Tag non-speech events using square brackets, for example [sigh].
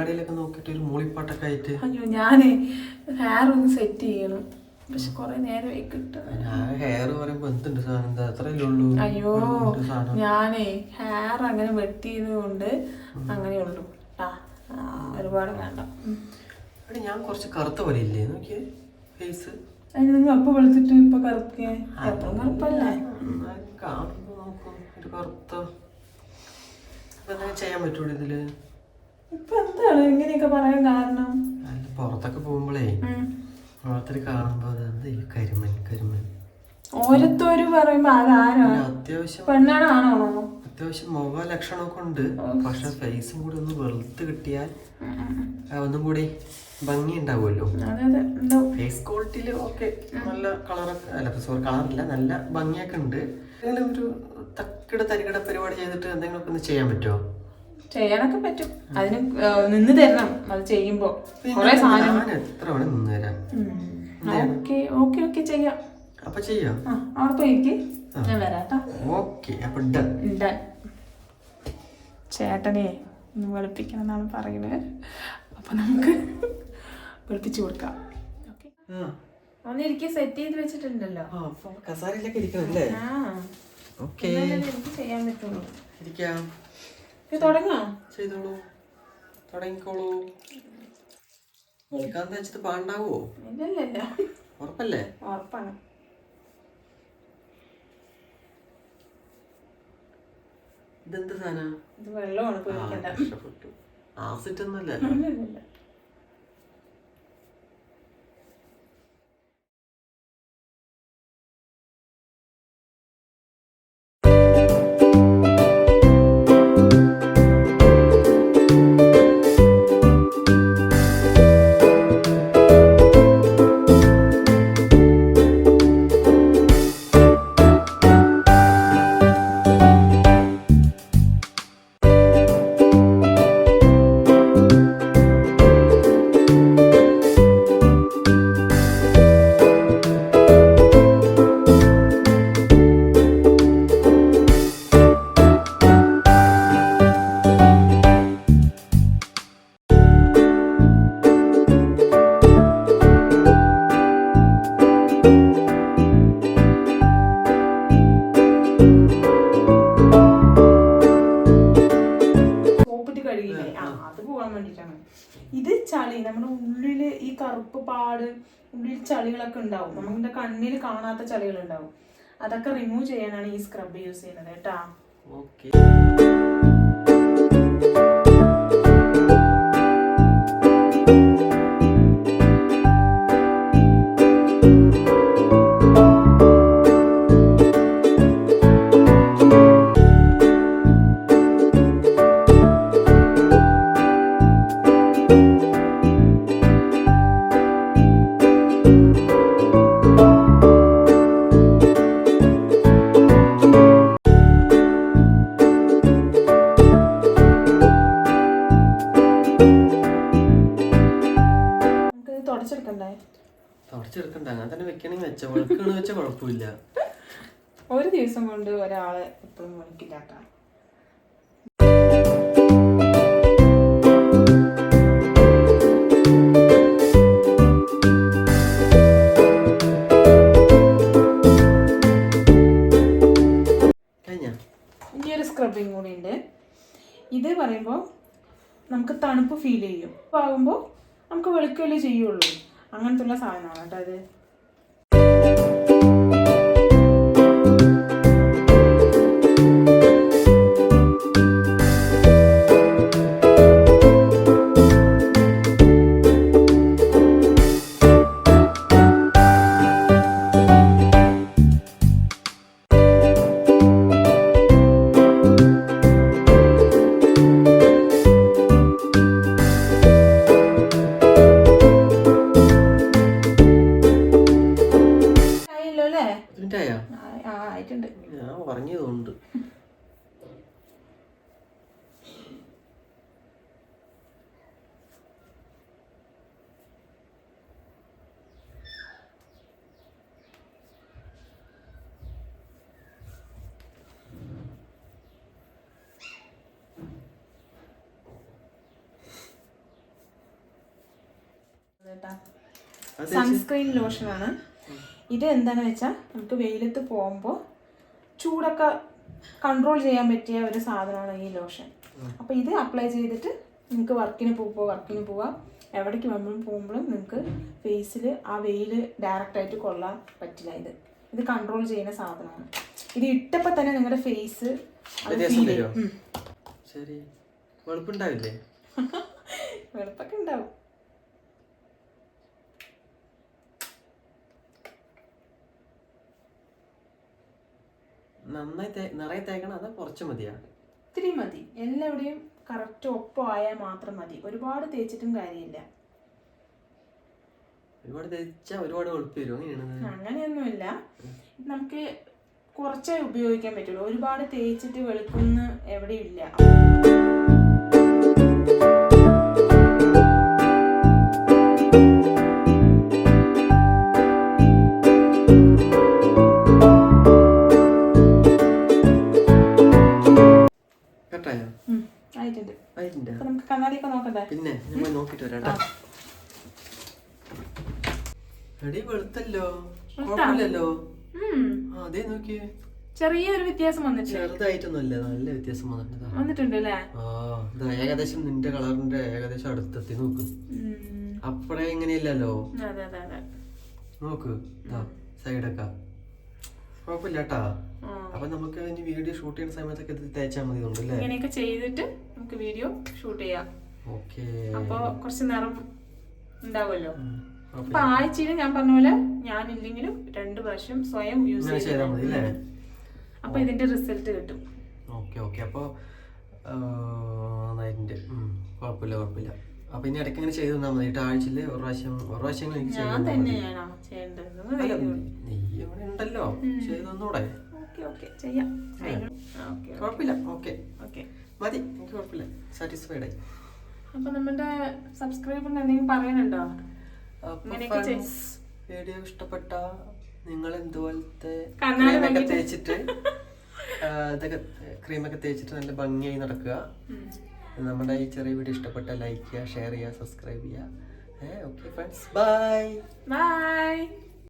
കണ്ണാടിയിലൊക്കെ നോക്കിയിട്ട് ഒരു മൂളിപ്പാട്ടൊക്കെ ആയിട്ട്. അയ്യോ ഞാൻ ഹെയർ ഒന്ന് സെറ്റ് ചെയ്യണം. പക്ഷെ കുറെ നേരമായി കിട്ടും ഞാൻ ഹെയർ പറയുമ്പോ എന്തുണ്ട് സാധനം? അത്രയല്ലേ ഉള്ളൂ. അയ്യോ ഞാനേ ഹെയർ അങ്ങനെ വെട്ടിയത് കൊണ്ട് അങ്ങനെ ഉള്ളൂ. ആ ആ, ഒരുപാട് വേണ്ട. ഞാൻ കുറച്ച് കറുത്ത പോലെ ഇല്ലേ നോക്കിയേ ഫേസ് അതിന് നിങ്ങൾ അപ്പൊ വെളുത്തിട്ട് ഇപ്പൊ കറുക്കേ എപ്പോഴും കറുപ്പല്ലേ? കാണുമ്പോ നോക്കും ഒരു കറുത്ത. ചെയ്യാൻ പറ്റുള്ളൂ ഇതിൽ? ഇപ്പൊ എന്താണ്? ഇങ്ങനെയൊക്കെ പറയാൻ കാരണം? പുറത്തൊക്കെ പോകുമ്പോഴേ. ഓരോരുത്തർ കാണുമ്പോ കരിമൻ കരിമൻ ഓരോരുത്തര് പറയുമ്പോ അതാരാ അത്യാവശ്യം പെണ്ണാണോ ആണോ അത്യാവശ്യം മുഖ ലക്ഷണമൊക്കെ ഉണ്ട്. പക്ഷെ ഫേസും കൂടി ഒന്ന് വെളുത്ത് കിട്ടിയാൽ ഒന്നും കൂടി ഭംഗി ഉണ്ടാവുമല്ലോ. ഫേസ് ക്വാളിറ്റിയിൽ ഓക്കെ നല്ല കളറൊക്കെ അല്ല സോറി കളറില്ല നല്ല ഭംഗിയൊക്കെ ഉണ്ട്. എന്തെങ്കിലും ഒരു തക്കിട തരികിട പരിപാടി ചെയ്തിട്ട് എന്തെങ്കിലുമൊക്കെ ഒന്ന് ചെയ്യാൻ പറ്റുമോ? ചെയ്യാനൊക്കെ പറ്റും. അതിന് നിന്ന് തരണം. അത് ചെയ്യുമ്പോ കൊറേ സാധനം. ഓക്കെ ഓക്കെ ഓക്കെ ചെയ്യാം. അപ്പൊ ചെയ്യാം. അവിടെ പോയിരിക്കെ. ഞാൻ വരാട്ടോ. ഓക്കെ അപ്പൊ ഡൺ. ഡൺ. ചേട്ടനെ ഒന്ന് വെളുപ്പിക്കണം എന്നാണ് പറയുന്നത്. അപ്പൊ നമുക്ക് വെളുപ്പിച്ചു കൊടുക്കാം. ഓക്കെ. സെറ്റ് ചെയ്ത് വെച്ചിട്ടുണ്ടല്ലോ. കസാരയിലൊക്കെ ഇരിക്കണം അല്ലേ? ആ. ഓക്കെ. എനിക്ക് ചെയ്യാൻ പറ്റുള്ളൂ. ഇരിക്കാം. തുടങ്ങാം? ചെയ്തോളൂ. തുടങ്ങിക്കോളൂ. വെളുക്കാൻ തേച്ചിട്ട് പാണ്ടാവോ? ഇല്ലല്ല ഉറപ്പല്ലേ? ഉറപ്പാണ്. ഇതെന്ത് സാധന ഇത് വെള്ളമാണ് ആസിറ്റ് ഒന്നുമല്ല അത് പോകാൻ വേണ്ടിട്ടാണ് ഇത് ചളി നമ്മുടെ ഉള്ളിൽ ഈ കറുപ്പ് പാട് ഉള്ളിൽ ചളികളൊക്കെ ഉണ്ടാവും. നമ്മുടെ കണ്ണിൽ കാണാത്ത ചളികൾ ഉണ്ടാവും അതൊക്കെ റിമൂവ് ചെയ്യാനാണ് ഈ സ്ക്രബ് യൂസ് ചെയ്യുന്നത് കേട്ടാ. ഓക്കെ തുടച്ചെടുക്കണ്ടേ? തുടച്ചെടുക്കണ്ട. അങ്ങനെ തന്നെ വെക്കണമെങ്കിൽ വെച്ച. വെളുക്കാണ് വെച്ച കുഴപ്പമില്ല. ഒരു ദിവസം കൊണ്ട് ഒരാളെ എപ്പോഴും വിളിക്കില്ല കേട്ടാ കഴിഞ്ഞ? ഇനി ഒരു സ്ക്രബിങ് കൂടി ഉണ്ട്. ഇത് പറയുമ്പോൾ നമുക്ക് തണുപ്പ് ഫീൽ ചെയ്യും. ആകുമ്പോൾ നമുക്ക് വെളുക്കുകയല്ലേ ചെയ്യുള്ളൂ. അങ്ങനത്തെ ഉള്ള സാധനമാണ് കേട്ടോ അത് കേട്ടാ. ലോഷൻ സൺസ്ക്രീൻ ലോഷനാണ് ഇത് എന്താണെന്ന് വെച്ചാൽ നമുക്ക് വെയിലത്ത് പോകുമ്പോൾ ചൂടൊക്കെ കൺട്രോൾ ചെയ്യാൻ പറ്റിയ ഒരു സാധനമാണ് ഈ ലോഷൻ അപ്പോൾ ഇത് അപ്ലൈ ചെയ്തിട്ട് നിങ്ങൾക്ക് വർക്കിന് പോകുമ്പോൾ വർക്കിന് പോവാം. എവിടേക്ക് വമ്പോഴും പോകുമ്പോഴും നിങ്ങൾക്ക് ഫേസിൽ ആ വെയിൽ ഡയറക്റ്റായിട്ട് കൊള്ളാൻ പറ്റില്ല ഇത്. ഇത് കൺട്രോൾ ചെയ്യുന്ന സാധനമാണ്. ഇത് ഇട്ടപ്പോൾ തന്നെ നിങ്ങളുടെ ഫേസ് വെളുപ്പുണ്ടാവില്ലേ? [laughs] വെളുപ്പൊക്കെ ഉണ്ടാവും. നന്നായി തേ- നിറയെ തേക്കണം അതോ കുറച്ച് മതിയാ. ഇത്തിരി മതി. എല്ലാവിടെയും കറക്റ്റ് ഒപ്പം ആയാൽ മാത്രം മതി. ഒരുപാട് തേച്ചിട്ടും കാര്യമില്ല. ഒരുപാട് തേച്ചാൽ ഒരുപാട് വെളുപ്പ് വരും. അങ്ങനെയാണ് അങ്ങനെയൊന്നുമില്ല. നമുക്ക് കുറച്ചേ ഉപയോഗിക്കാൻ പറ്റുള്ളൂ. ഒരുപാട് തേച്ചിട്ട് വെളുക്കുന്ന എവിടെയും കേട്ടായോ? ഉം, ആയിട്ടുണ്ട്. ആയിട്ടുണ്ട്. അപ്പൊ നമുക്ക് കണ്ണാടിയൊക്കെ നോക്കണ്ടേ പിന്നെ പോയി നോക്കിട്ട് വരാം ട്ടാ. എടി വെളുത്തല്ലോ. കുഴപ്പമില്ലല്ലോ. അതേ നോക്കിയേ. ചെറിയൊരു വ്യത്യാസം വന്നിട്ടില്ല ചെറുതായിട്ടൊന്നുമല്ല നല്ല വ്യത്യാസം വന്നിട്ടുണ്ടാ വന്നിട്ടുണ്ട് അല്ലേ ആ ഇതാ ഏകദേശം നിന്റെ കളറിന്റെ ഏകദേശം അടുത്തെത്തി നോക്ക്. അപ്പഴേ ഇങ്ങനെയില്ലല്ലോ. നോക്ക് സൈഡൊക്കെ കുഴപ്പമില്ല കേട്ടാ. അപ്പൊ നമുക്ക് ഇനി വീഡിയോ ഷൂട്ട് ചെയ്യുന്ന സമയത്തൊക്കെ ഇത് തേച്ചാൽ മതി ഇങ്ങനെയൊക്കെ ചെയ്തിട്ട് നമുക്ക് വീഡിയോ ഷൂട്ട് ചെയ്യാം. ഓക്കെ. അപ്പൊ കുറച്ച് നിറം ഉണ്ടാവുമല്ലോ. അപ്പൊ ആഴ്ചയിൽ ഞാൻ പറഞ്ഞ പോലെ ഞാൻ ഇല്ലെങ്കിലും രണ്ടു പ്രാവശ്യം സ്വയം യൂസ് ചെയ്താൽ മതി അല്ലേ? അപ്പൊ ഇതിന്റെ റിസൾട്ട് കിട്ടും. Okay okay. അപ്പോൾ കുഴപ്പമില്ല കുഴപ്പമില്ല. അപ്പൊ ഇനി ഇടയ്ക്ക് ഇങ്ങനെ ചെയ്ത് തന്നാൽ മതി. ആഴ്ചയിൽ ഒരു പ്രാവശ്യം ഒരു പ്രാവശ്യം എനിക്ക് ചെയ്ത് നീ ഇവിടെ ഉണ്ടല്ലോ. ചെയ്ത് തന്നൂടെ? Okay okay. ചെയ്യാം. ഓക്കെ കുഴപ്പമില്ല. ഓക്കെ. ഓക്കെ. മതി. എനിക്ക് കുഴപ്പമില്ല. സാറ്റിസ്ഫൈഡ് ആയി. അപ്പൊ നമ്മുടെ സബ്സ്ക്രൈബറിന് എന്തെങ്കിലും പറയാനുണ്ടോ? വീഡിയോ ഇഷ്ടപ്പെട്ട നിങ്ങൾ എന്തുപോലത്തെ ക്രീമൊക്കെ തേച്ചിട്ട് [laughs] ഇതൊക്കെ ക്രീമൊക്കെ തേച്ചിട്ട് നല്ല ഭംഗിയായി നടക്കുക. നമ്മുടെ ഈ ചെറിയ വീഡിയോ ഇഷ്ടപ്പെട്ട ലൈക്ക് ചെയ്യുക ഷെയർ ചെയ്യുക സബ്സ്ക്രൈബ് ചെയ്യുക. Okay friends bye bye